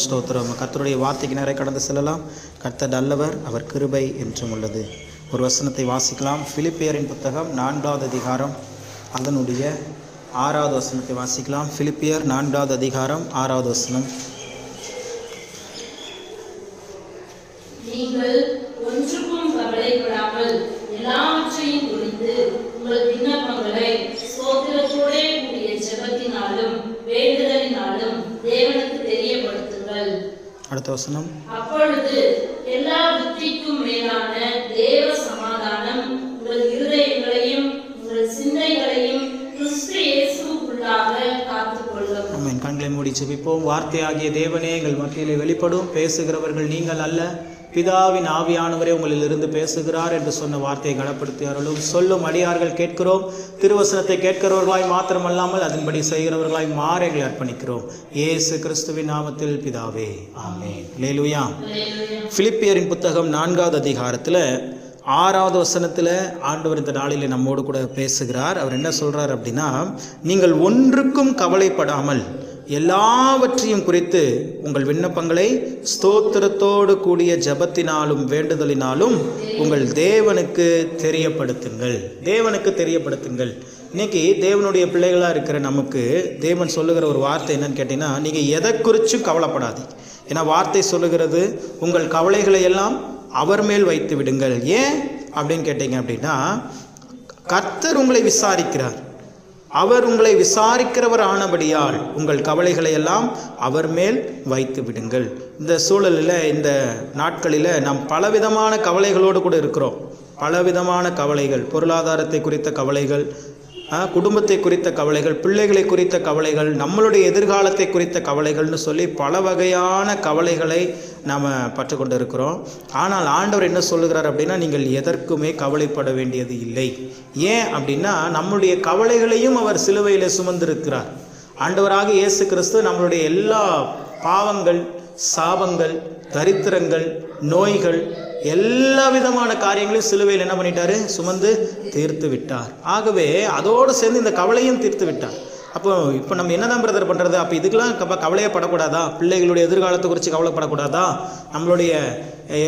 ஸ்தோத்திரம் ஸ்தோத்திரம். கர்த்தருடைய வார்த்தைக்கு நேரே கடந்து செல்லலாம். கர்த்தர் நல்லவர் அவர் கிருபை என்றும் உள்ளது. ஒரு வசனத்தை வாசிக்கலாம். பிலிப்பியரின் புத்தகம் நான்காவது அதிகாரம் அதனுடைய ஆறாவது வசனத்தை வாசிக்கலாம். பிலிப்பியர் நான்காவது அதிகாரம் ஆறாவது வசனம். நீங்கள் ஒன்றுக்கும் கவலைப்படாமல் எல்லாவற்றையும் குறித்து உங்கள் விண்ணப்பங்களை ஸ்தோத்திரத்தோடே கூடிய ஜெபத்தினாலும் வேண்டுதலினாலும் தேவனுக்கு தெரியப்படுத்துங்கள் அடுத்த வசனம். அப்பொழுது எல்லா புத்திக்கும் மேலான தேவ சமாதானம் உங்கள் இருதயங்களையும் உங்கள் சிந்தைகளையும் கிறிஸ்து காத்துக்கொள்ளும் கண்களை மூடி ஜெபிப்போம். வார்த்தையாகிய தேவனே எங்கள் மத்தியிலே வெளிப்படும். பேசுகிறவர்கள் நீங்கள் அல்ல. பிதாவின் ஆவியானவரே உங்களிலிருந்து பேசுகிறார் என்று சொன்ன வார்த்தையை கனப்படுத்தி அருளும். சொல்லும் அடியார்கள் கேட்கிறோம். திருவசனத்தை கேட்கிறவர்களாய் மாத்திரமல்லாமல் அதன்படி செய்கிறவர்களாய் மாற எங்களை அர்ப்பணிக்கிறோம். ஏசு கிறிஸ்துவின் நாமத்தில் பிதாவே ஆமே லேலுயா பிலிப்பியரின் புத்தகம் நான்காவது அதிகாரத்தில் ஆறாவது வசனத்தில் ஆண்டவர் இந்த நாளில் நம்மோடு கூட பேசுகிறார். அவர் என்ன சொல்கிறார் அப்படின்னா நீங்கள் ஒன்றுக்கும் கவலைப்படாமல் எல்லாவற்றையும் குறித்து உங்கள் விண்ணப்பங்களை ஸ்தோத்திரத்தோடு கூடிய ஜபத்தினாலும் வேண்டுதலினாலும் உங்கள் தேவனுக்கு தெரியப்படுத்துங்கள். தேவனுக்கு தெரியப்படுத்துங்கள். இன்னைக்கு தேவனுடைய பிள்ளைகளாக இருக்கிற நமக்கு தேவன் சொல்லுகிற ஒரு வார்த்தை என்னன்னு கேட்டிங்கன்னா நீங்கள் எதை குறிச்சும் கவலைப்படாதீங்க. ஏன்னா வார்த்தை சொல்லுகிறது உங்கள் கவலைகளை எல்லாம் அவர் மேல் வைத்து விடுங்கள். ஏன் அப்படின்னு கேட்டீங்க அப்படின்னா கர்த்தர் உங்களை விசாரிக்கிறார். அவர் உங்களை விசாரிக்கிறவர் ஆனபடியால் உங்கள் கவலைகளை எல்லாம் அவர் மேல் வைத்து விடுங்கள். இந்த சூழலில் இந்த நாட்களில் நாம் பலவிதமான கவலைகளோடு கூட இருக்கிறோம். பலவிதமான கவலைகள் பொருளாதாரத்தை குறித்த கவலைகள் குடும்பத்தை குறித்த கவலைகள் பிள்ளைகளை குறித்த கவலைகள் நம்மளுடைய எதிர்காலத்தை குறித்த கவலைகள்னு சொல்லி பல வகையான கவலைகளை நாம் பற்றுக்கொண்டு இருக்கிறோம் ஆனால் ஆண்டவர் என்ன சொல்லுகிறார் அப்படின்னா நீங்கள் எதற்குமே கவலைப்பட வேண்டியது இல்லை. ஏன் அப்படின்னா நம்முடைய கவலைகளையும் அவர் சிலுவையில் சுமந்திருக்கிறார். ஆண்டவராக இயேசு கிறிஸ்து நம்மளுடைய எல்லா பாவங்கள் சாபங்கள் தரித்திரங்கள் நோய்கள் எல்லா விதமான காரியங்களையும் சிலுவையில் என்ன பண்ணிட்டாரு? சுமந்து தீர்த்து விட்டார். ஆகவே அதோடு சேர்ந்து இந்த கவலையும் தீர்த்து விட்டார். அப்போ இப்போ நம்ம என்னதான் பிரதர் பண்ணுறது அப்போ இதுக்கெல்லாம் கப்ப கவலையே படக்கூடாதா பிள்ளைகளுடைய எதிர்காலத்தை குறித்து கவலைப்படக்கூடாதா? நம்மளுடைய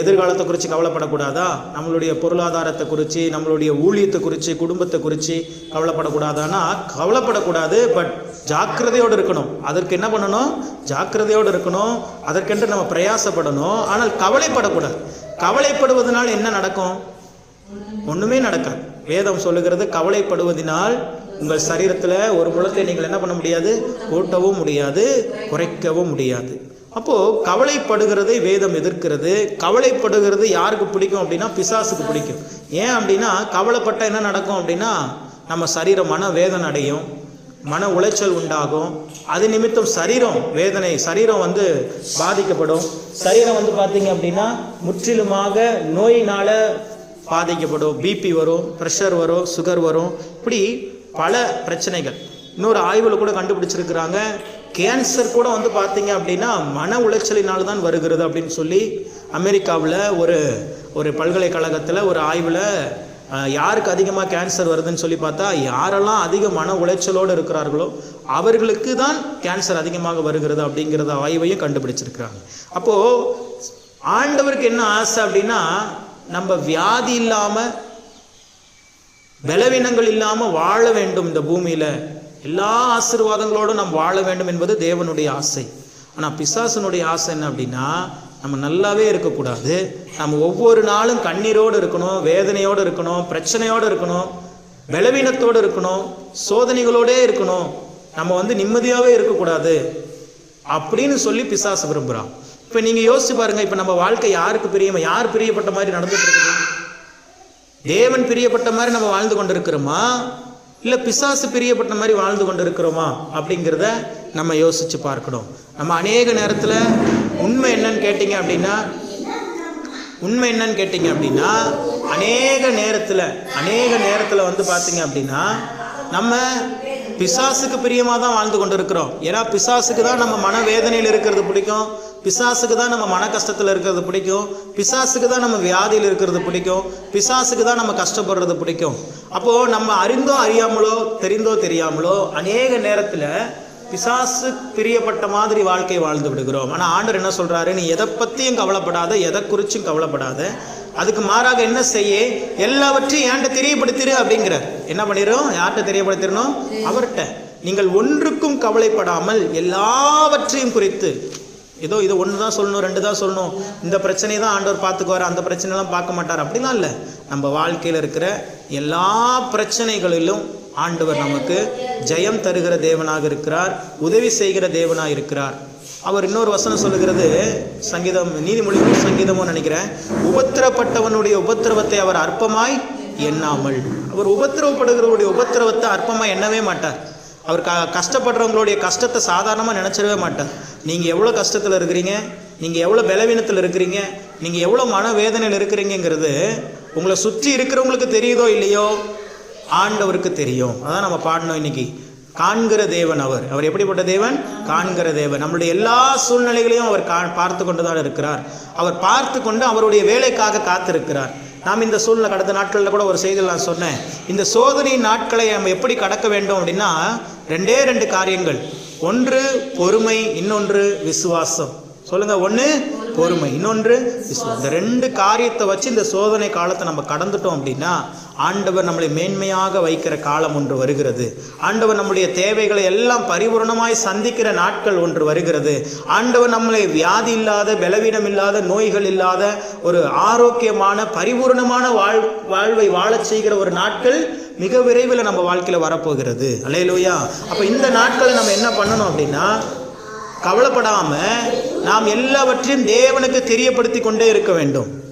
எதிர்காலத்தை குறித்து கவலைப்படக்கூடாதா? நம்மளுடைய பொருளாதாரத்தை குறித்து நம்மளுடைய ஊழியத்தை குறித்து குடும்பத்தை குறித்து கவலைப்படக்கூடாதான்னா கவலைப்படக்கூடாது பட் ஜாக்கிரதையோடு இருக்கணும். அதற்கு என்ன பண்ணணும்? ஜாக்கிரதையோடு இருக்கணும். அதற்கென்று நம்ம பிரயாசப்படணும். ஆனால் கவலைப்படக்கூடாது. கவலைப்படுவதனால் என்ன நடக்கும்? ஒன்றுமே நடக்காது. வேதம் சொல்லுகிறது கவலைப்படுவதினால் உங்கள் சரீரத்தில் ஒரு முழத்தை நீங்கள் என்ன பண்ண முடியாது? கூட்டவும் முடியாது குறைக்கவும் முடியாது. அப்போது கவலைப்படுகிறதை வேதம் எதிர்க்கிறது. கவலைப்படுகிறது யாருக்கு பிடிக்கும் அப்படின்னா பிசாசுக்கு பிடிக்கும். ஏன் அப்படின்னா கவலைப்பட்ட என்ன நடக்கும் அப்படின்னா நம்ம சரீரம் மன வேதனை அடையும் மன உளைச்சல் உண்டாகும். அது நிமித்தம் சரீரம் வேதனை சரீரம் வந்து பாதிக்கப்படும். சரீரம் வந்து பார்த்தீங்க அப்படின்னா முற்றிலுமாக நோயினால் பாதிக்கப்படும். பிபி வரும் ப்ரெஷர் வரும் சுகர் வரும். இப்படி பல பிரச்சனைகள். இன்னொரு ஆய்வில் கூட கண்டுபிடிச்சிருக்கிறாங்க. கேன்சர் கூட வந்து பார்த்தீங்க அப்படின்னா மன உளைச்சலினால் தான் வருகிறது அப்படின்னு சொல்லி அமெரிக்காவில் ஒரு ஒரு பல்கலைக்கழகத்தில் ஒரு ஆய்வில் யாருக்கு அதிகமாக கேன்சர் வருதுன்னு சொல்லி பார்த்தா யாரெல்லாம் அதிக மன உளைச்சலோடு இருக்கிறார்களோ அவர்களுக்கு தான் கேன்சர் அதிகமாக வருகிறது அப்படிங்கிறத ஆய்வையும் கண்டுபிடிச்சிருக்கிறாங்க. அப்போது ஆண்டவருக்கு என்ன ஆசை அப்படின்னா நம்ம வியாதி இல்லாமல் பலவீனங்கள் இல்லாமல் வாழ வேண்டும் இந்த பூமியில். எல்லா ஆசீர்வாதங்களோடும் நாம் வாழ வேண்டும் என்பது தேவனுடைய ஆசை. ஆனால் பிசாசனுடைய ஆசை என்ன அப்படின்னா நம்ம நல்லாவே இருக்கக்கூடாது. நம்ம ஒவ்வொரு நாளும் கண்ணீரோடு இருக்கணும் வேதனையோடு இருக்கணும் பிரச்சனையோடு இருக்கணும் பலவீனத்தோடு இருக்கணும் சோதனைகளோடே இருக்கணும். நம்ம வந்து நிம்மதியாகவே இருக்கக்கூடாது அப்படின்னு சொல்லி பிசாசு விரும்புகிறான் இப்போ நீங்கள் யோசிச்சு பாருங்க இப்போ நம்ம வாழ்க்கை யாருக்கு பிரியமா? யார் பிரியப்பட்ட மாதிரி நடந்துட்டு இருக்குது? தேவன் பிரியப்பட்ட மாதிரி நம்ம வாழ்ந்து கொண்டிருக்கிறோமா? இல்லை பிசாசு பிரியப்பட்ட மாதிரி வாழ்ந்து கொண்டிருக்கிறோமா? அப்படிங்கிறத நம்ம யோசித்து பார்க்கணும். நம்ம அநேக நேரத்தில் உண்மை என்னன்னு கேட்டிங்க அப்படின்னா உண்மை என்னன்னு கேட்டிங்க அப்படின்னா அநேக நேரத்தில் அநேக நேரத்தில் வந்து பார்த்தீங்க அப்படின்னா நம்ம பிசாசுக்கு பிரியமாக தான் வாழ்ந்து கொண்டு இருக்கிறோம் ஏன்னா பிசாசுக்கு தான் நம்ம மனவேதனையில் இருக்கிறது பிடிக்கும். பிசாசுக்கு தான் நம்ம மன கஷ்டத்தில் இருக்கிறது பிடிக்கும். பிசாசுக்கு தான் நம்ம வியாதியில் இருக்கிறது பிடிக்கும். பிசாசுக்கு தான் நம்ம கஷ்டப்படுறது பிடிக்கும். அப்போது நம்ம அறிந்தோ அறியாமலோ தெரிந்தோ தெரியாமலோ அநேக நேரத்தில் பிசாசு பிரியப்பட்ட மாதிரி வாழ்க்கை வாழ்ந்து விடுகிறோம். ஆனால் ஆண்டர் என்ன சொல்கிறாரு நீ எதை பற்றியும் கவலைப்படாத எதை குறிச்சும் கவலைப்படாத. அதுக்கு மாறாக என்ன செய்ய? எல்லாவற்றையும் ஏன்ட தெரியப்படுத்திரு அப்படிங்கிறார். என்ன பண்ணிடும் யார்கிட்ட தெரியப்படுத்திடணும்? அவர்கிட்ட. நீங்கள் ஒன்றுக்கும் கவலைப்படாமல் எல்லாவற்றையும் குறித்து. ஏதோ இது ஒன்று தான் சொல்லணும் ரெண்டு தான் சொல்லணும். இந்த பிரச்சனையை தான் ஆண்டவர் பார்த்துக்குவார். அந்த பிரச்சனைலாம் பார்க்க மாட்டார். அப்படிலாம் இல்லை. நம்ம வாழ்க்கையில் இருக்கிற எல்லா பிரச்சனைகளிலும் ஆண்டவர் நமக்கு ஜெயம் தருகிற தேவனாக இருக்கிறார். உதவி செய்கிற தேவனாக இருக்கிறார். அவர் இன்னொரு வசனம் சொல்லுகிறது. சங்கீதம் நீதிமொழி சங்கீதமும் நினைக்கிறேன். உபத்திரப்பட்டவனுடைய உபத்திரவத்தை அவர் அற்பமாய் எண்ணாமல். அவர் உபத்திரவப்படுகிறவருடைய உபத்திரவத்தை அற்பமாக எண்ணவே மாட்டார். அவர் க கஷ்டப்படுறவங்களுடைய கஷ்டத்தை சாதாரணமாக நினச்சிடவே மாட்டார். நீங்கள் எவ்வளோ கஷ்டத்தில் இருக்கிறீங்க? நீங்கள் எவ்வளோ பலவீனத்தில் இருக்கிறீங்க? நீங்கள் எவ்வளோ மனவேதனையில் இருக்கிறீங்கங்கிறது உங்களை சுற்றி இருக்கிறவங்களுக்கு தெரியுதோ இல்லையோ ஆண்டவருக்கு தெரியும். அதான் நம்ம பாடணும் இன்னைக்கு. காண்கிற தேவன் அவர். அவர் எப்படிப்பட்ட தேவன்? காண்கிற தேவன். நம்மளுடைய எல்லா சூழ்நிலைகளையும் அவர் கா பார்த்து கொண்டு தான் இருக்கிறார். அவர் பார்த்து கொண்டு அவருடைய வேலைக்காக காத்திருக்கிறார். நாம் இந்த சூழ்நிலை கடந்த நாட்களில் கூட ஒரு செய்தியில் நான் சொன்னேன். இந்த சோதனை நாட்களை நம்ம எப்படி கடக்க வேண்டும் அப்படின்னா ரெண்டே ரெண்டு காரியங்கள். ஒன்று பொறுமை இன்னொன்று விசுவாசம். சொல்லுங்கள் ஒன்று பொறுமை இன்னொன்று விசுவாசம். இந்த ரெண்டு காரியத்தை வச்சு இந்த சோதனை காலத்தை நம்ம கடந்துட்டோம் அப்படின்னா ஆண்டவர் நம்மளை மேன்மையாக வைக்கிற காலம் ஒன்று வருகிறது. ஆண்டவர் நம்முடைய தேவைகளை எல்லாம் பரிபூரணமாய் சந்திக்கிற நாட்கள் ஒன்று வருகிறது. ஆண்டவர் நம்மளை வியாதி இல்லாத பலவீனம் இல்லாத நோய்கள் இல்லாத ஒரு ஆரோக்கியமான பரிபூரணமான வாழ் வாழ்வை வாழச் செய்கிற ஒரு நாட்கள் மிக விரைவில் நம்ம வாழ்க்கையில் வரப்போகிறது. அலையலோயா அப்போ இந்த நாட்களை நம்ம என்ன பண்ணணும் அப்படின்னா கவலைப்படாமல் நாம் எல்லாவற்றையும் தேவனுக்கு தெரியப்படுத்தி கொண்டே இருக்க வேண்டும்.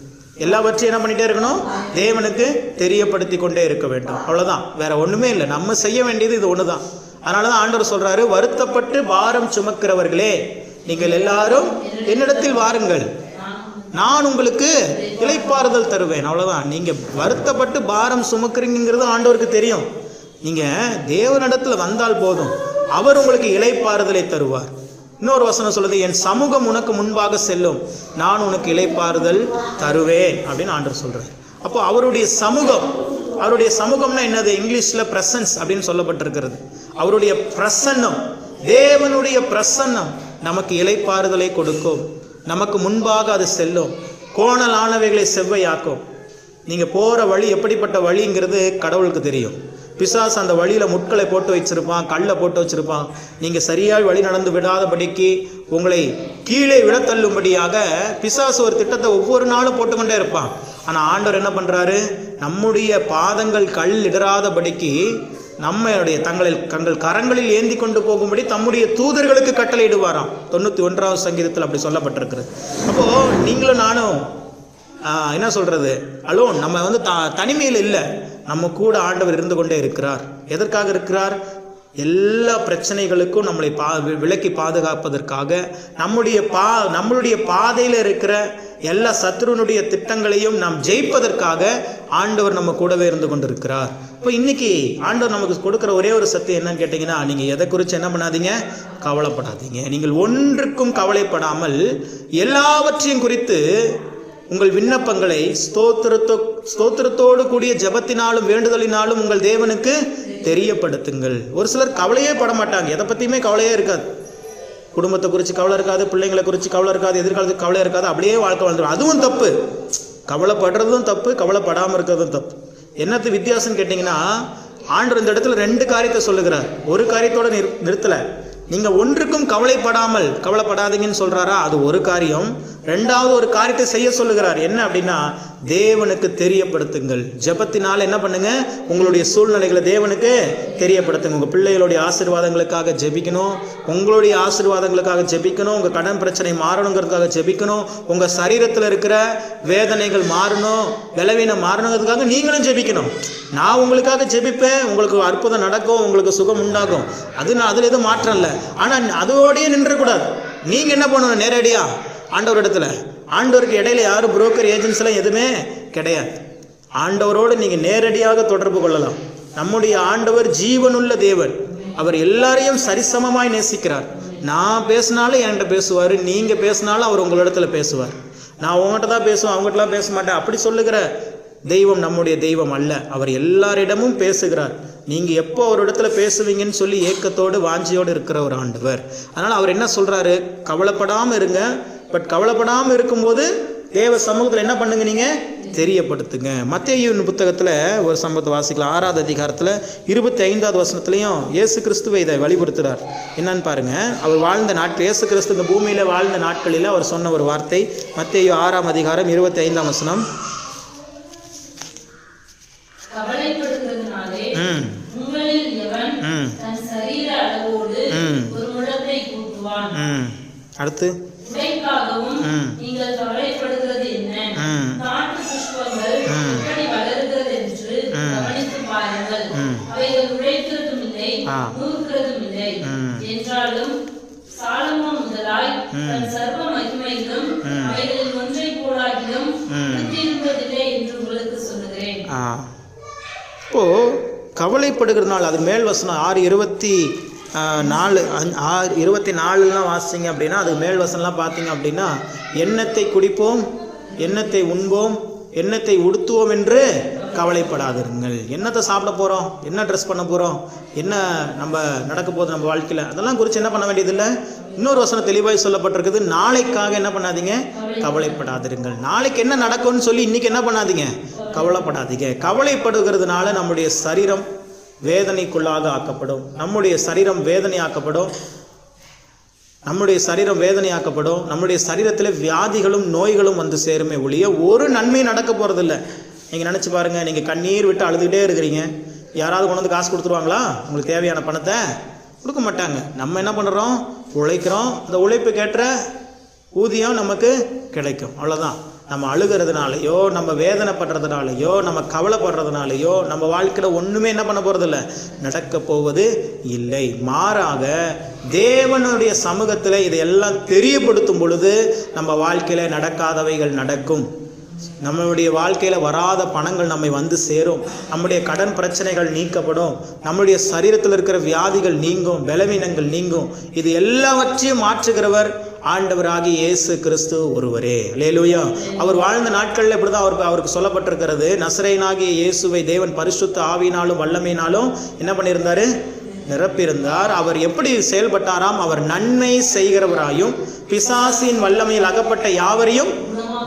எல்லாவற்றையும் என்ன பண்ணிகிட்டே இருக்கணும்? தேவனுக்கு தெரியப்படுத்தி கொண்டே இருக்க வேண்டும். அவ்வளோதான் வேற ஒன்றுமே இல்லை. நம்ம செய்ய வேண்டியது இது ஒன்று தான் அதனால தான் ஆண்டவர் சொல்கிறாரு வருத்தப்பட்டு பாரம் சுமக்கிறவர்களே நீங்கள் எல்லாரும் என்னிடத்தில் வாருங்கள். நான் உங்களுக்கு இலைப்பாறுதல் தருவேன். அவ்வளோதான் நீங்கள் வருத்தப்பட்டு பாரம் சுமக்கிறீங்கிறது ஆண்டவருக்கு தெரியும். நீங்கள் தேவனிடத்தில் வந்தால் போதும். அவர் உங்களுக்கு இலைப்பாறுதலை தருவார். இன்னொரு வசனம் சொல்லுது என் சமூகம் உனக்கு முன்பாக செல்லும். நான் உனக்கு இலைப்பாறுதல் தருவேன். அப்படின்னு ஆண்டர் சொல்றார். அப்போ அவருடைய சமூகம் அவருடைய சமூகம்னா என்னது? இங்கிலீஷில் பிரசன்ஸ் அப்படின்னு சொல்லப்பட்டிருக்கிறது. அவருடைய பிரசன்னம் தேவனுடைய பிரசன்னம் நமக்கு இலைப்பாறுதலை கொடுக்கும். நமக்கு முன்பாக அது செல்லும். கோணலானவைகளை செவ்வையாக்கும். நீங்கள் போகிற வழி எப்படிப்பட்ட வழிங்கிறது கடவுளுக்கு தெரியும். பிசாசு அந்த வழியில் முட்களை போட்டு வச்சிருப்பான் கல்லை போட்டு வச்சிருப்பான். நீங்கள் சரியாக வழி நடந்து விடாதபடிக்கு உங்களை கீழே விழத்தள்ளும்படியாக பிசாசு ஒரு திட்டத்தை ஒவ்வொரு நாளும் போட்டுக்கொண்டே இருப்பான். ஆனால் ஆண்டவர் என்ன பண்ணுறாரு நம்முடைய பாதங்கள் கல் இடராதபடிக்கு நம்மளுடைய தங்களில் தங்கள் கரங்களில் ஏந்தி கொண்டு போகும்படி தம்முடைய தூதர்களுக்கு கட்டளையிடுவாராம். தொண்ணூற்றி ஒன்றாவது சங்கீதத்தில் அப்படி சொல்லப்பட்டிருக்கிறது. அப்போது நீங்களும் நானும் என்ன சொல்கிறது அலோன் நம்ம வந்து த தனிமையில் இல்லை. நம்ம கூட ஆண்டவர் இருந்து கொண்டே இருக்கிறார். எதற்காக இருக்கிறார்? எல்லா பிரச்சனைகளுக்கும் நம்மளை பா விலக்கி பாதுகாப்பதற்காக நம்முடைய பா நம்மளுடைய பாதையில் இருக்கிற எல்லா சத்ருனுடைய திட்டங்களையும் நாம் ஜெயிப்பதற்காக ஆண்டவர் நம்ம கூடவே இருந்து கொண்டிருக்கிறார். இப்போ இன்னைக்கு ஆண்டவர் நமக்கு கொடுக்குற ஒரே ஒரு சத்தியம் என்னன்னு கேட்டிங்கன்னா நீங்கள் எதை குறித்து என்ன பண்ணாதீங்க? கவலைப்படாதீங்க. நீங்கள் ஒன்றுக்கும் கவலைப்படாமல் எல்லாவற்றையும் குறித்து உங்கள் விண்ணப்பங்களை ஸ்தோத்திரத்தோ ஸ்தோத்திரத்தோடு கூடிய ஜெபத்தினாலும் வேண்டுதலினாலும் உங்கள் தேவனுக்கு தெரியப்படுத்துங்கள். ஒரு சிலர் கவலையே பட மாட்டாங்க எதை பற்றியுமே கவலையே இருக்காது. குடும்பத்தை குறித்து கவலை இருக்காது பிள்ளைங்களை குறித்து கவலை இருக்காது எதிர்காலத்துக்கு கவலை இருக்காது அப்படியே வாழ்க்கை வாழ்ந்துடும் அதுவும் தப்பு. கவலைப்படுறதும் தப்பு கவலைப்படாமல் இருக்கிறதும் தப்பு. என்னத்து வித்தியாசம்னு கேட்டிங்கன்னா ஆண்டு இந்த இடத்துல ரெண்டு காரியத்தை சொல்லுகிறார். ஒரு காரியத்தோட நிறு நிறுத்தலை. நீங்கள் ஒன்றுக்கும் கவலைப்படாமல் கவலைப்படாதீங்கன்னு சொல்கிறாரா அது ஒரு காரியம். ரெண்டாவது ஒரு காரியத்தை செய்ய சொல்லுகிறார். என்ன அப்படின்னா தேவனுக்கு தெரியப்படுத்துங்கள். ஜெபத்தினால் என்ன பண்ணுங்க? உங்களுடைய சூழ்நிலைகளை தேவனுக்கு தெரியப்படுத்துங்க. உங்கள் பிள்ளைகளுடைய ஆசீர்வாதங்களுக்காக ஜெபிக்கணும். உங்களுடைய ஆசீர்வாதங்களுக்காக ஜெபிக்கணும். உங்கள் கடன் பிரச்சனை மாறணுங்கிறதுக்காக ஜெபிக்கணும். உங்கள் சரீரத்தில் இருக்கிற வேதனைகள் மாறணும். விளவீனம் மாறணுங்கிறதுக்காக நீங்களும் ஜெபிக்கணும். நான் உங்களுக்காக ஜெபிப்பேன். உங்களுக்கு அற்புதம் நடக்கும். உங்களுக்கு சுகம் உண்டாகும். அது நான் அதில் எதுவும் மாற்றம் இல்லை. ஆனால் அதோடய நின்றக்கூடாது நீங்கள் என்ன பண்ணணும்? நேரடியாக ஆண்டவர் இடத்துல ஆண்டவருக்கு இடையில யாரும் புரோக்கர் ஏஜென்சிலாம் எதுவுமே கிடையாது. ஆண்டவரோடு நீங்கள் நேரடியாக தொடர்பு கொள்ளலாம். நம்முடைய ஆண்டவர் ஜீவனுள்ள தேவன். அவர் எல்லாரையும் சரிசமமாய் நேசிக்கிறார். நான் பேசினாலும் என்கிட்ட பேசுவார் நீங்கள் பேசினாலும் அவர் உங்களிடத்துல பேசுவார். நான் உங்கள்கிட்ட தான் பேசுவேன் அவங்ககிட்டலாம் பேச மாட்டேன். அப்படி சொல்லுகிற தெய்வம் நம்முடைய தெய்வம் அல்ல. அவர் எல்லாரிடமும் பேசுகிறார். நீங்கள் எப்போ ஒரு இடத்துல பேசுவீங்கன்னு சொல்லி ஏக்கத்தோடு வாஞ்சியோடு இருக்கிற ஒரு ஆண்டவர். அதனால் அவர் என்ன சொல்கிறாரு கவலைப்படாமல் இருங்க. பட் கவலைப்படாமல் இருக்கும்போது தேவ சமூகத்தில் என்ன பண்ணுங்க நீங்கள் தெரியப்படுத்துங்க. மத்தேயுவின் புத்தகத்தில் ஒரு சம்பவத்தை வாசிக்கலாம். ஆறாவது அதிகாரத்தில் இருபத்தி ஐந்தாவது வசனத்துலையும் இயேசு கிறிஸ்துவை இதை வழிபடுத்துகிறார் என்னன்னு பாருங்க. அவர் வாழ்ந்த நாட்கள் இயேசு கிறிஸ்து இந்த பூமியில் வாழ்ந்த நாட்களில் அவர் சொன்ன ஒரு வார்த்தை. மத்தேயு ஆறாம் அதிகாரம் இருபத்தி ஐந்தாம் வசனம் ம். ம். ம். அடுத்து. உடைக்காகவும் ம். நீங்கள் கவலைப்படுகிறது என்ன காட்டு புஷ்பங்கள். எப்படி வளருகிறது என்று. கவனித்து பாருங்கள். அவைகள் உழைக்கிறதும் இல்லை ஆ. நூற்கிறதும் இல்லை ம். என்றாலும் சாலமோன் முதலாய் ம். தன் சர்வ மகிமையிலும் ம். அவைகளில் ஒன்றை போலாகிலும் ம். இருப்பதில்லை என்று உங்களுக்கு சொல்லுகிறேன் ஆ இப்போ கவலைப்படுகிறதுனால அது மேல் வசனம் ஆறு இருபத்தி நாலு அஞ்- ஆறு இருபத்தி நாலுலாம் வாசிங்க அப்படின்னா அது மேல் வசனம்லாம் பார்த்தீங்க அப்படின்னா எண்ணத்தை குடிப்போம்? எண்ணத்தை உண்போம்? எண்ணத்தை உடுத்துவோம் என்று கவலைப்படாதிருங்கள். என்னத்தை சாப்பிட போகிறோம் என்ன ட்ரெஸ் பண்ண போகிறோம் என்ன நம்ம நடக்க போகுது நம்ம வாழ்க்கையில்? அதெல்லாம் குறித்து என்ன பண்ண வேண்டியதில்லை? இன்னொரு வசனம் தெளிவாய் சொல்லப்பட்டிருக்குது. நாளைக்காக என்ன பண்ணாதீங்க? கவலைப்படாதிருங்கள். நாளைக்கு என்ன நடக்கும்னு சொல்லி இன்னைக்கு என்ன பண்ணாதீங்க? கவலைப்படாதீங்க. கவலைப்படுகிறதுனால நம்முடைய சரீரம் வேதனைக்குள்ளாக ஆக்கப்படும். நம்முடைய சரீரம் வேதனையாக்கப்படும். நம்முடைய சரீரம் வேதனையாக்கப்படும். நம்முடைய சரீரத்தில் வியாதிகளும் நோய்களும் வந்து சேருமே ஒழிய ஒரு நன்மை நடக்க போகிறதில்ல நீங்கள் நினச்சி பாருங்கள் நீங்கள் கண்ணீர் விட்டு அழுதுகிட்டே இருக்கிறீங்க. யாராவது கொண்டு வந்து காசு கொடுத்துருவாங்களா? உங்களுக்கு தேவையான பணத்தை? கொடுக்க மாட்டாங்க. நம்ம என்ன பண்ணுறோம் உழைக்கிறோம். அந்த உழைப்புக்கேற்ற ஊதியம் நமக்கு கிடைக்கும். அவ்வளோதான் நம்ம அழுகிறதுனாலையோ நம்ம வேதனைப்படுறதுனாலையோ நம்ம கவலைப்படுறதுனாலையோ நம்ம வாழ்க்கையில் ஒன்றுமே என்ன பண்ண போகிறதில்ல நடக்க போவது இல்லை. மாறாக தேவனுடைய சமூகத்தில் இதையெல்லாம் தெரியப்படுத்தும் பொழுது நம்ம வாழ்க்கையில் நடக்காதவைகள் நடக்கும். நம்மளுடைய வாழ்க்கையில் வராத பணங்கள் நம்மை வந்து சேரும். நம்முடைய கடன் பிரச்சனைகள் நீக்கப்படும். நம்முடைய சரீரத்தில் இருக்கிற வியாதிகள் நீங்கும். பலவீனங்கள் நீங்கும். இது எல்லாவற்றையும் மாற்றுகிறவர் ஆண்டவராகி இயேசு கிறிஸ்து ஒருவரே. லேலுயா அவர் வாழ்ந்த நாட்களில் இப்படி தான் அவருக்கு அவருக்கு சொல்லப்பட்டிருக்கிறது. நசரேனாகிய இயேசுவை தேவன் பரிசுத்த ஆவினாலும் வல்லமையினாலும் என்ன பண்ணியிருந்தாரு? நிரப்பியிருந்தார். அவர் எப்படி செயல்பட்டாராம்? அவர் நன்மை செய்கிறவராயும் பிசாசின் வல்லமையில் அகப்பட்ட யாவரையும்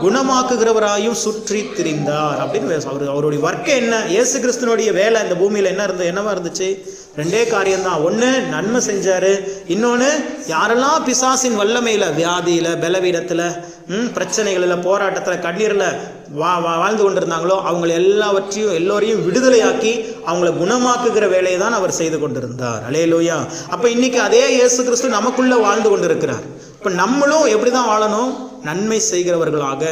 குணமாக்குகிறவராயும் சுற்றி திரிந்தார் அப்படின்னு அவர் அவருடைய ஒர்க்கு என்ன? இயேசு கிறிஸ்துனுடைய வேலை இந்த பூமியில் என்ன இருந்தது என்னவா இருந்துச்சு? ரெண்டே காரியம்தான். ஒன்று நன்மை செஞ்சாரு. இன்னொன்று யாரெல்லாம் பிசாசின் வல்லமையில் வியாதியில் பலவீனத்தில் ம், பிரச்சனைகளில் போராட்டத்தில் கண்ணீரில் வா வா- வாழ்ந்து கொண்டிருந்தாங்களோ அவங்கள எல்லாவற்றையும் எல்லோரையும் விடுதலையாக்கி அவங்கள குணமாக்குகிற வேலையை தான் அவர் செய்து கொண்டிருந்தார். அலேலூயா அப்போ இன்னைக்கு அதே இயேசு கிறிஸ்து நமக்குள்ளே வாழ்ந்து கொண்டிருக்கிறார். இப்போ நம்மளும் எப்படி தான் வாழணும்? நன்மை செய்கிறவர்களாக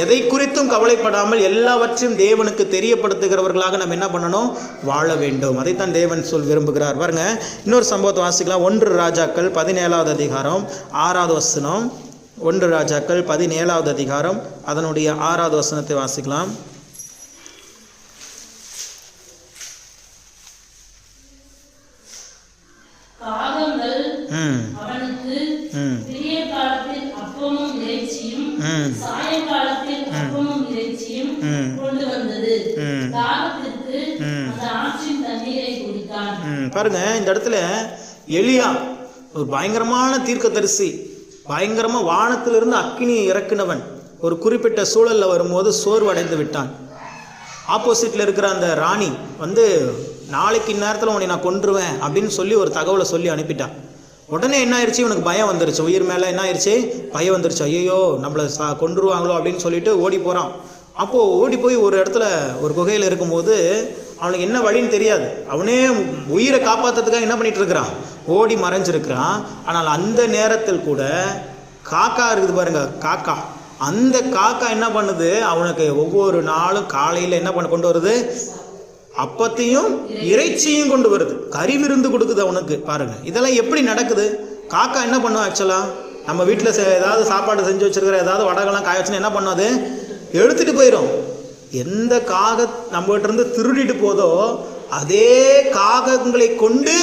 எதை குறித்தும் கவலைப்படாமல் எல்லாவற்றையும் தேவனுக்கு தெரியப்படுத்துகிறவர்களாக நம்ம என்ன பண்ணணும்? வாழ வேண்டும். அதைத்தான் தேவன் சொல் விரும்புகிறார். பாருங்க இன்னொரு சம்பவத்தை வாசிக்கலாம். ஒன்று ராஜாக்கள் பதினேழாவது அதிகாரம் ஆறாவது வசனம். ஒன்று ராஜாக்கள் பதினேழாவது அதிகாரம் அதனுடைய ஆறாவது வசனத்தை வாசிக்கலாம் காகங்கள் ம் அவனுக்கு ம் விடிய காலத்தில் அப்பமும் இறைச்சியும் ம் சாயங்காலத்தில் அப்பமும் இறைச்சியும் ம் கொண்டு வந்தது ம் தாகத்திற்கு ம். அந்த ஆற்றின் தண்ணீரை குடித்தான் ம், பாருங்க இந்த இடத்துல எளியா ஒரு பயங்கரமான தீர்க்கதரிசி பயங்கரமாக வானத்திலிருந்து அக்கினி இறக்குனவன் ஒரு குறிப்பிட்ட சூழலில் வரும்போது சோர்வடைந்து விட்டான். ஆப்போசிட்டில் இருக்கிற அந்த ராணி வந்து நாளைக்கு இந்நேரத்தில் உன்னை நான் கொன்றுவேன் அப்படின்னு சொல்லி ஒரு தகவலை சொல்லி அனுப்பிட்டான் உடனே என்ன ஆயிடுச்சு இவனுக்கு பயம் வந்துருச்சு. உயிர் மேலே என்ன ஆயிடுச்சு பயம் வந்துருச்சு. ஐயோ நம்மளை சா கொன்றுவாங்களோ அப்படின்னு சொல்லிட்டு ஓடி போகிறான் அப்போது ஓடி போய் ஒரு இடத்துல ஒரு குகையில் இருக்கும்போது அவனுக்கு என்ன வழின்னு தெரியாது. அவனே உயிரை காப்பாற்றுறதுக்காக என்ன பண்ணிட்டு இருக்கிறான்? ஓடி மறைஞ்சிருக்கிறான். ஆனால் அந்த நேரத்தில் கூட காக்கா இருக்குது பாருங்க காக்கா. அந்த காக்கா என்ன பண்ணுது? அவனுக்கு ஒவ்வொரு நாளும் காலையில் என்ன பண்ண கொண்டு வருது? அப்பத்தையும் இறைச்சியும் கொண்டு வருது. கறி விருந்து கொடுக்குது அவனுக்கு பாருங்க. இதெல்லாம் எப்படி நடக்குது? காக்கா என்ன பண்ணும் ஆக்சுவலாக நம்ம வீட்டில் ஏதாவது சாப்பாடு செஞ்சு வச்சிருக்கிற ஏதாவது வடகெல்லாம் காய வச்சுன்னா என்ன பண்ணும் அது? எடுத்துட்டு போயிடும் எந்த காக நம்மகிட்ட இருந்து திருடிட்டு போதோ அதே காகங்களை கொண்டு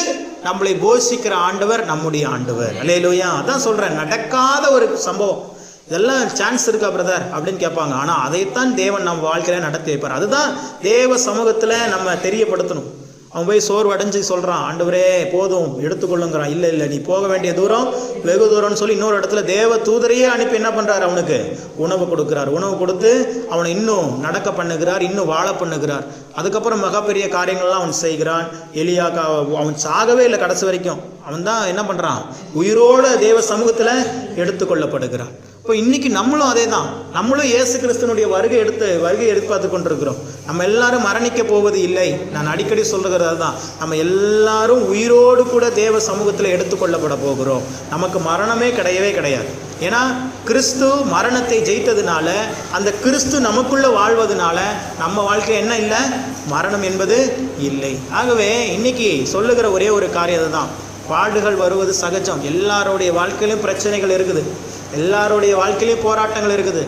நம்மளை போஷிக்கிற ஆண்டவர் நம்முடைய ஆண்டவர். அலையிலோயா அதான் சொல்கிறேன் நடக்காத ஒரு சம்பவம். இதெல்லாம் சான்ஸ் இருக்கா பிரதர் அப்படின்னு கேட்பாங்க. ஆனால் அதைத்தான் தேவன் நம்ம வாழ்க்கையில நடத்தி வைப்பார். அதுதான் தேவ சமூகத்தில் நம்ம தெரியப்படுத்தணும். அவன் போய் சோர்வு அடைஞ்சு சொல்கிறான் ஆண்டவரே போதும் எடுத்துக்கொள்ளுங்கிறான். இல்லை இல்லை நீ போக வேண்டிய தூரம் வெகு தூரம்னு சொல்லி இன்னொரு இடத்துல தேவ தூதரையே அனுப்பி என்ன பண்ணுறாரு அவனுக்கு? உணவு கொடுக்குறார். உணவு கொடுத்து அவனை இன்னும் நடக்க பண்ணுகிறார் இன்னும் வாழ பண்ணுகிறார். அதுக்கப்புறம் மிகப்பெரிய காரியங்கள்லாம் அவன் செய்கிறான். எலியா அவன் சாகவே இல்லை கடைசி வரைக்கும். அவன் தான் என்ன பண்ணுறான் உயிரோட தேவ சமூகத்தில் எடுத்துக்கொள்ளப்படுகிறான். இப்போ இன்றைக்கி நம்மளும் அதே தான் நம்மளும் இயேசு கிறிஸ்தனுடைய வருகை எடுத்து வருகை எதிர்பார்த்து கொண்டிருக்கிறோம். நம்ம எல்லாரும் மரணிக்க போவது இல்லை. நான் அடிக்கடி சொல்லுகிறது அதுதான். நம்ம எல்லாரும் உயிரோடு கூட தேவ சமூகத்தில் எடுத்துக்கொள்ளப்பட போகிறோம். நமக்கு மரணமே கிடையவே கிடையாது. ஏன்னா கிறிஸ்து மரணத்தை ஜெயித்ததுனால அந்த கிறிஸ்து நமக்குள்ளே வாழ்வதனால நம்ம வாழ்க்கை என்ன இல்லை? மரணம் என்பது இல்லை. ஆகவே இன்னைக்கு சொல்லுகிற ஒரே ஒரு காரியம் தான் பாடுகள் வருவது சகஜம். எல்லாருடைய வாழ்க்கையிலும் பிரச்சனைகள் இருக்குது. எல்லாருடைய வாழ்க்கையிலையும் போராட்டங்கள் இருக்குது.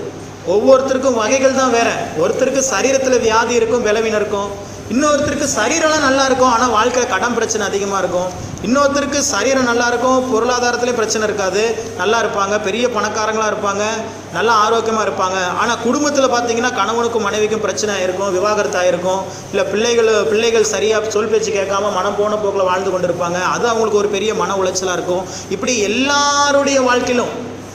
ஒவ்வொருத்தருக்கும் வகைகள் தான் வேற. ஒருத்தருக்கு சரீரத்தில் வியாதி இருக்கும் விளவின் இருக்கும். இன்னொருத்தருக்கு சரீரம்லாம் நல்லா இருக்கும் ஆனால் வாழ்க்கையில் கடன் பிரச்சனை அதிகமாக இருக்கும். இன்னொருத்தருக்கு சரீரம் நல்லா இருக்கும் பொருளாதாரத்துலேயும் பிரச்சனை இருக்காது. நல்லா இருப்பாங்க பெரிய பணக்காரங்களாக இருப்பாங்க நல்லா ஆரோக்கியமாக இருப்பாங்க. ஆனால் குடும்பத்தில் பார்த்தீங்கன்னா கணவனுக்கும் மனைவிக்கும் பிரச்சனை இருக்கும் விவாகரத்து ஆகிருக்கும் இல்லை பிள்ளைகள் பிள்ளைகள் சரியாக சொல் பேச்சு கேட்காம மனம் போன போக்கில் வாழ்ந்து கொண்டு இருப்பாங்க அது அவங்களுக்கு ஒரு பெரிய மன உளைச்சலாக இருக்கும். இப்படி எல்லாருடைய வாழ்க்கையிலும்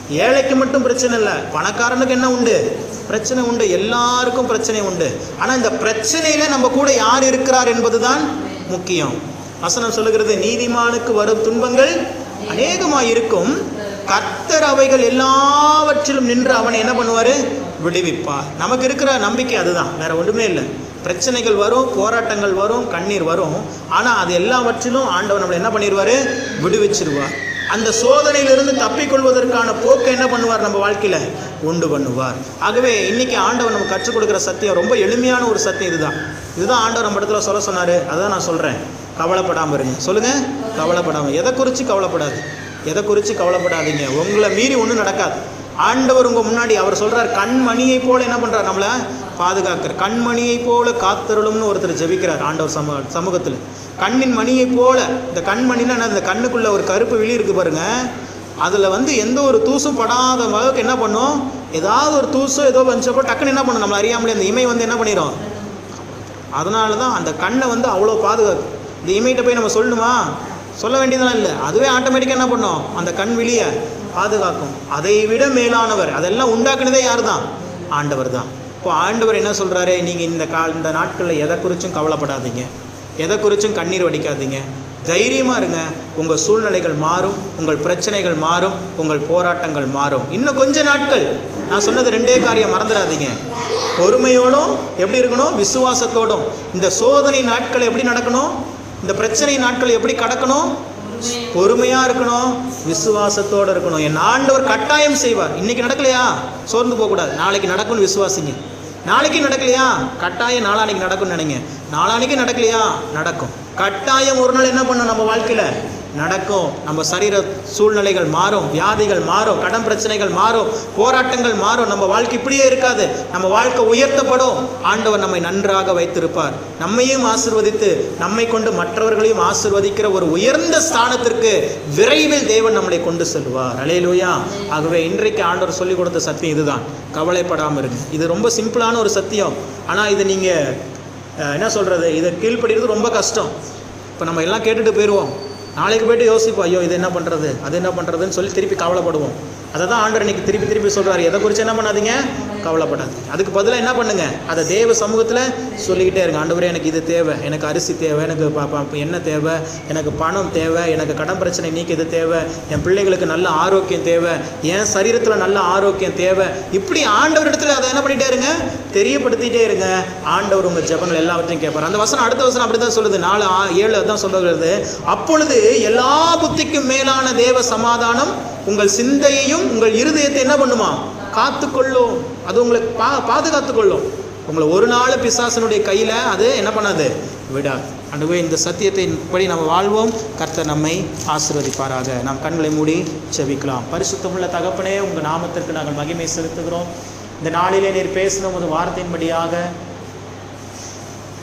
ஏழைக்கு மட்டும் பிரச்சனை இல்லை. பணக்காரனுக்கு என்ன உண்டு? பிரச்சனை உண்டு. எல்லாருக்கும் பிரச்சனை உண்டு. ஆனால் இந்த பிரச்சனையில் நம்ம கூட யார் இருக்கிறார் என்பது தான் முக்கியம். வசனம் சொல்லுகிறது நீதிமானுக்கு வரும் துன்பங்கள் அநேகமாக இருக்கும் கர்த்தர் அவைகள் எல்லாவற்றிலும் நின்று அவனை என்ன பண்ணுவார்? விடுவிப்பார். நமக்கு இருக்கிற நம்பிக்கை அதுதான். வேற ஒன்றுமே இல்லை. பிரச்சனைகள் வரும் போராட்டங்கள் வரும் கண்ணீர் வரும். ஆனால் அது எல்லாவற்றிலும் ஆண்டவர் நம்மளை என்ன பண்ணிடுவார் விடுவிச்சிருவார். அந்த சோதனையிலிருந்து தப்பிக்கொள்வதற்கான போக்கை என்ன பண்ணுவார் நம்ம வாழ்க்கையில்? உண்டு பண்ணுவார். ஆகவே இன்னைக்கு ஆண்டவர் நம்ம கற்றுக் கொடுக்குற சத்தியம் ரொம்ப எளிமையான ஒரு சத்தியம் இதுதான். இதுதான் ஆண்டவர் நம்ம இடத்துல சொல்ல சொன்னார். அதான் நான் சொல்கிறேன் கவலைப்படாமல் இருங்க. சொல்லுங்கள் கவலைப்படாமல் எதை குறித்து கவலைப்படாது? எதை குறித்து கவலைப்படாதீங்க. உங்களை மீறி ஒன்றும் நடக்காது. ஆண்டவர் உங்கள் முன்னாடி அவர் சொல்கிறார் கண்மணியை போல் என்ன பண்ணுறார் நம்மளை பாதுகாக்கிறார். கண்மணியை போல காத்தருளும்னு ஒருத்தர் ஜெபிக்கிறார் ஆண்டவர் சமூக சமூகத்தில். கண்ணின் மணியை போல இந்த கண்மணினா என்ன இந்த கண்ணுக்குள்ள ஒரு கருப்பு விழி இருக்கு பாருங்க. அதில் வந்து எந்த ஒரு தூசும் படாத அளவுக்கு என்ன பண்ணும்? ஏதாவது ஒரு தூசோ ஏதோ வந்துச்சப்போ டக்குன்னு என்ன பண்ணும்? நம்மளை அறியாமலே அந்த இமை வந்து என்ன பண்ணிடும் அதனால தான் அந்த கண்ணை வந்து அவ்வளோ பாதுகாக்கும். இந்த இமைகிட்ட போய் நம்ம சொல்லணுமா? சொல்ல வேண்டியதெல்லாம் இல்லை. அதுவே ஆட்டோமேட்டிக்காக என்ன பண்ணும்? அந்த கண் விழியை பாதுகாக்கும். அதை விட மேலானவர். அதெல்லாம் உண்டாக்குனதே யார் தான் ஆண்டவர் தான் இப்போ ஆண்டவர் என்ன சொல்கிறாரு நீங்கள் இந்த கால் இந்த நாட்களில் எதை குறிச்சும் கவலைப்படாதீங்க. எதை குறித்தும் கண்ணீர் வடிக்காதீங்க. தைரியமாக இருங்க. உங்கள் சூழ்நிலைகள் மாறும். உங்கள் பிரச்சனைகள் மாறும். உங்கள் போராட்டங்கள் மாறும். இன்னும் கொஞ்ச நாட்கள். நான் சொன்னது ரெண்டே காரியம் மறந்துடாதீங்க. பொறுமையோடும் எப்படி இருக்கணும்? விசுவாசத்தோடும். இந்த சோதனை நாட்கள் எப்படி நடக்கணும்? இந்த பிரச்சனை நாட்கள் எப்படி கடக்கணும்? பொறுமையாக இருக்கணும். விசுவாசத்தோடு இருக்கணும். என் ஆண்டவர் கட்டாயம் செய்வார். இன்னைக்கு நடக்கலையா? சோர்ந்து போகக்கூடாது. நாளைக்கு நடக்கும்னு விசுவாசிங்க. நாளைக்கு நடக்கலையா? கட்டாயம் நாளானைக்கு நடக்கும்னு நினைங்க. நாளானைக்கு நடக்கலையா? நடக்கும். கட்டாயம் ஒரு நாள் என்ன பண்ணும் நம்ம வாழ்க்கையில்? நடக்கும். நம்ம சரீர சூழ்நிலைகள் மாறும் வியாதிகள் மாறும் கடன் பிரச்சனைகள் மாறும் போராட்டங்கள் மாறும். நம்ம வாழ்க்கை இப்படியே இருக்காது. நம்ம வாழ்க்கை உயர்த்தப்படும். ஆண்டவர் நம்மை நன்றாக வைத்திருப்பார். நம்மையும் ஆசிர்வதித்து நம்மை கொண்டு மற்றவர்களையும் ஆசிர்வதிக்கிற ஒரு உயர்ந்த ஸ்தானத்திற்கு விரைவில் தேவன் நம்மளை கொண்டு செல்வார். அலையிலூயா ஆகவே இன்றைக்கு ஆண்டவர் சொல்லிக் கொடுத்த சத்தியம் இதுதான். கவலைப்படாமல் இருக்கு இது ரொம்ப சிம்பிளான ஒரு சத்தியம். ஆனால் இது நீங்கள் என்ன சொல்கிறது இதை கீழ்ப்படுகிறது ரொம்ப கஷ்டம். இப்போ நம்ம எல்லாம் கேட்டுட்டு போயிடுவோம் நாளைக்கு போய்ட்டு யோசிப்போம் ஐயோ இது என்ன பண்ணுறது அது என்ன பண்ணுறதுன்னு சொல்லி திருப்பி கவலைப்படுவோம். அதை தான் ஆண்டர் இன்னைக்கு திருப்பி திருப்பி சொல்கிறார் எதை குறித்து என்ன பண்ணாதீங்க? கவலைப்படாதீங்க. அதுக்கு பதிலாக என்ன பண்ணுங்க? அதை தேவ சமூகத்தில் சொல்லிக்கிட்டே இருங்க. ஆண்டவரே எனக்கு இது தேவை. எனக்கு அரிசி தேவை. எனக்கு என்ன தேவை. எனக்கு பணம் தேவை. எனக்கு கடன் பிரச்சனை நீக்க இது தேவை. என் பிள்ளைங்களுக்கு நல்ல ஆரோக்கியம் தேவை. என் சரீரத்தில் நல்ல ஆரோக்கியம் தேவை. இப்படி ஆண்டவர் இடத்துல அதை என்ன பண்ணிட்டே இருங்க? தெரியப்படுத்திட்டே இருங்க. ஆண்டவர் உங்கள் ஜபங்கள் எல்லாவற்றையும் கேட்பார். அந்த வசனம் அடுத்த வசனம் அப்படி தான் சொல்லுது. நாலு ஏழு தான் சொல்லுகிறது அப்பொழுது எல்லா புத்திக்கும் மேலான தேவ சமாதானம் உங்கள் சிந்தையையும் உங்கள் இருதயத்தை என்ன பண்ணுமா? காத்துக்கொள்ளும். அது உங்களை பா பாதுகாத்துக்கொள்ளும். உங்களை ஒரு நாள் பிசாசனுடைய கையில் அது என்ன பண்ணாது? விடாது. அண்டுவே இந்த சத்தியத்தை படி நம்ம வாழ்வோம். கர்த்தர் நம்மை ஆசீர்வதிப்பாராக. நாம் கண்களை மூடி செவிக்கலாம் பரிசுத்தமுள்ள தகப்பனே உங்கள் நாமத்திற்கு நாங்கள் மகிமை செலுத்துகிறோம். இந்த நாளிலே நீர் பேசின ஒரு வார்த்தையின்படியாக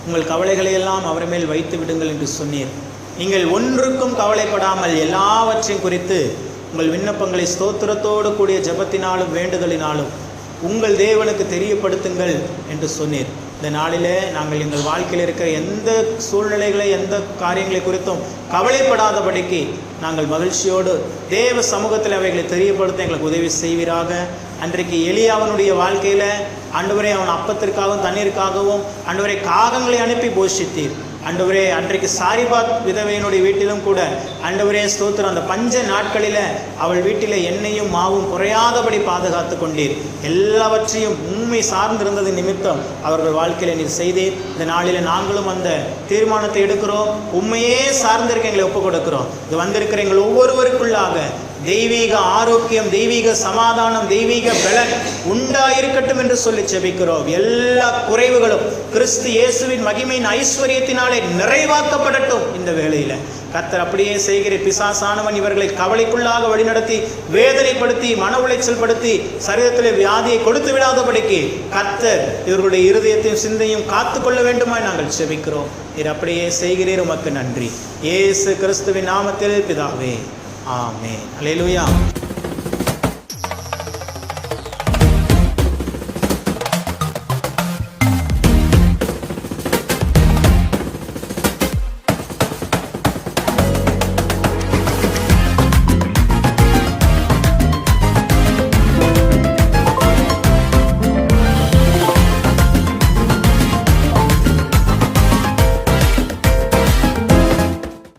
உங்கள் கவலைகளை எல்லாம் அவர் மேல் வைத்து விடுங்கள் என்று சொன்னீர். நீங்கள் ஒன்றுக்கும் கவலைப்படாமல் எல்லாவற்றையும் குறித்து உங்கள் விண்ணப்பங்களை ஸ்தோத்திரத்தோடு கூடிய ஜெபத்தினாலும் வேண்டுதலினாலும் உங்கள் தேவனுக்கு தெரியப்படுத்துங்கள் என்று சொன்னீர். இந்த நாளிலே நாங்கள் எங்கள் வாழ்க்கையில் இருக்கிற எந்த சூழ்நிலைகளை எந்த காரியங்களை குறித்தும் கவலைப்படாதபடிக்கு நாங்கள் மகிழ்ச்சியோடு தேவ சமூகத்தில் அவைகளை தெரியப்படுத்த எங்களுக்கு உதவி செய்வீராக. அன்றைக்கு எளியாவனுடைய வாழ்க்கையில் அன்றுவரை அவன் அப்பத்திற்காகவும் தண்ணீருக்காகவும் அன்றுவரை காகங்களை அனுப்பி போஷித்தீர். அண்டவரே அன்றைக்கு சாரிபாத் விதவையினுடைய வீட்டிலும் கூட அண்டவரே ஸ்தோத்திரம். அந்த பஞ்ச நாட்களில் அவள் வீட்டில் எண்ணெயும் மாவும் குறையாதபடி பாதுகாத்து கொண்டீர். எல்லாவற்றையும் உண்மை சார்ந்திருந்தது நிமித்தம் அவர்கள் வாழ்க்கையில் நீர் செய்தீர். இந்த நாளில் நாங்களும் அந்த தீர்மானத்தை எடுக்கிறோம். உண்மையே சார்ந்திருக்க எங்களை ஒப்புக் கொடுக்கிறோம். இது வந்திருக்கிற எங்கள் ஒவ்வொருவருக்குள்ளாக தெய்வீக ஆரோக்கியம் தெய்வீக சமாதானம் தெய்வீக பலன் உண்டாயிருக்கட்டும் என்று சொல்லி செபிக்கிறோம் எல்லா குறைவுகளும் கிறிஸ்து இயேசுவின் மகிமையின் ஐஸ்வர்யத்தினாலே நிறைவாக்கப்படட்டும் இந்த வேளையில. கத்தர் அப்படியே செய்கிற பிசாசானவன் இவர்களை கவலைக்குள்ளாக வழிநடத்தி வேதனைப்படுத்தி மன உளைச்சல் படுத்தி சரீரத்திலே வியாதியை கொடுத்து விடாதபடிக்கு கத்தர் இவர்களுடைய இருதயத்தையும் சிந்தையும் காத்து கொள்ள வேண்டுமாய் நாங்கள் செபிக்கிறோம் இது அப்படியே செய்கிறீர் உமக்கு நன்றி. இயேசு கிறிஸ்துவின் நாமத்தில் பிதாவே. ஆமே அலையிலுயா